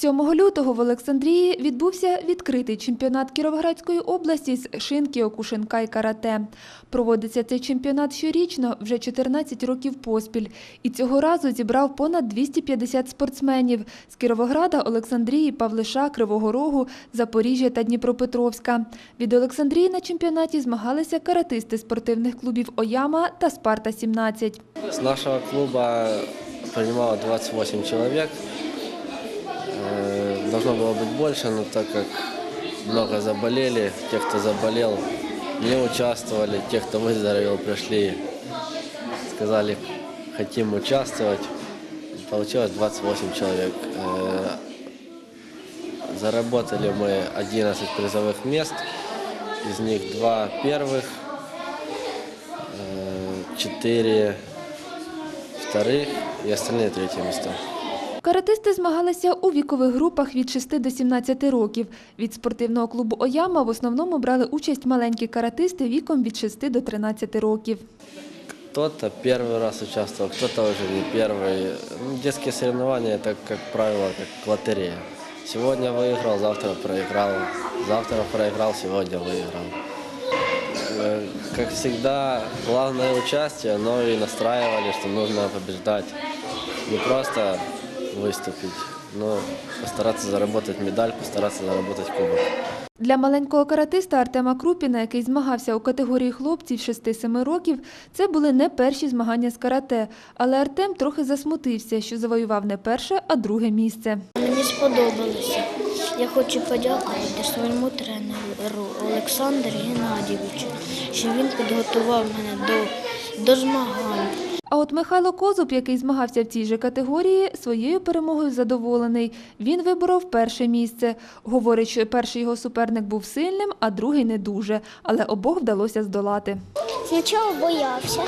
7 лютого в Олександрії відбувся відкритий чемпіонат Кіровоградської області з шинки, окушенка і карате. Проводиться цей чемпіонат щорічно вже 14 років поспіль. І цього разу зібрав понад 250 спортсменів з Кіровограда, Олександрії, Павлиша, Кривого Рогу, Запоріжжя та Дніпропетровська. Від Олександрії на чемпіонаті змагалися каратисти спортивних клубів «Ояма» та «Спарта-17». С нашего клуба принимало 28 человек. Должно было быть больше, но так как много заболели, те, кто заболел, не участвовали, те, кто выздоровел, пришли, сказали, хотим участвовать. Получилось 28 человек. Э, Заработали мы 11 призовых мест, из них два первых, э, четыре вторых и остальные третьи места. Каратисти змагалися у вікових групах від 6 до 17 років. Від спортивного клубу «Ояма» в основному брали участь маленькі каратисти віком від 6 до 13 років. Кто-то первый раз участвовал, кто-то уже не первый. Ну, детские соревнования это, как правило, как лотерея. Сегодня выиграл, завтра проиграл, завтра проиграл, сегодня выиграл. Э, Как всегда, главное участие, но и настраивали, что нужно побеждать. Не просто выступить, но постараться заработать медаль, постараться заработать кубок. Для маленького каратиста Артема Крупіна, який змагався у категорії хлопців 6-7 років, це були не перші змагання з карате. Але Артем трохи засмутився, що завоював не перше, а друге місце. Мені сподобалося. Я хочу подякувати своєму тренеру Олександру Геннадійовичу, що він підготував мене до, до змагань. А от Михайло Козуб, який змагався в цій же категорії, своєю перемогою задоволений. Він виборов перше місце. Говорить, що перший його суперник був сильним, а другий не дуже. Але обох вдалося здолати. Спочатку боявся,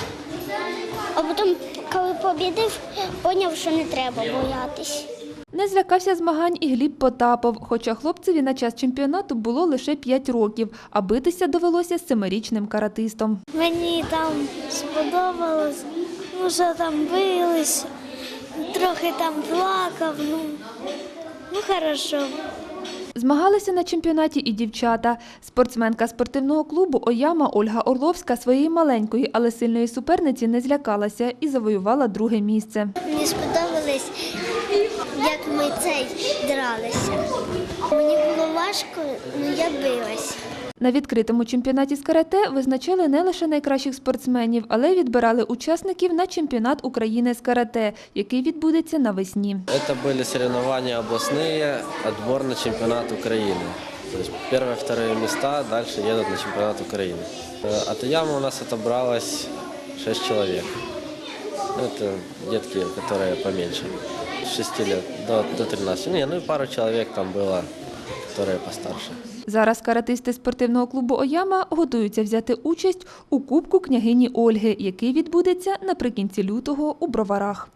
а потім, коли побідив, зрозумів, що не треба боятись. Не злякався змагань і Гліб Потапов, хоча хлопцеві на час чемпіонату було лише 5 років, а битися довелося з семирічним каратистом. Мені там сподобалось, що там бились, трохи там плакав, ну, ну хорошо. Змагалися на чемпіонаті і дівчата. Спортсменка спортивного клубу «Ояма» Ольга Орловська своєї маленької, але сильної суперниці не злякалася і завоювала друге місце. Мені сподобалось, як ми цей дралися. Мені було важко, але я билась. На відкритому чемпіонаті з карате визначали не лише найкращих спортсменів, але й відбирали учасників на чемпіонат України з карате, який відбудеться навесні. Это были соревнования областные, отбор на чемпионат Украины. То есть первые, вторые места дальше едут на чемпионат Украины. Э, От ямы у нас отобралось 6 человек. Ну, Это детки, которые поменьше, с 6 лет до, до 13. Не, ну и пару человек там было, которые постарше. Зараз каратисти спортивного клубу «Ояма» готуються взяти участь у Кубку княгині Ольги, який відбудеться наприкінці лютого у Броварах.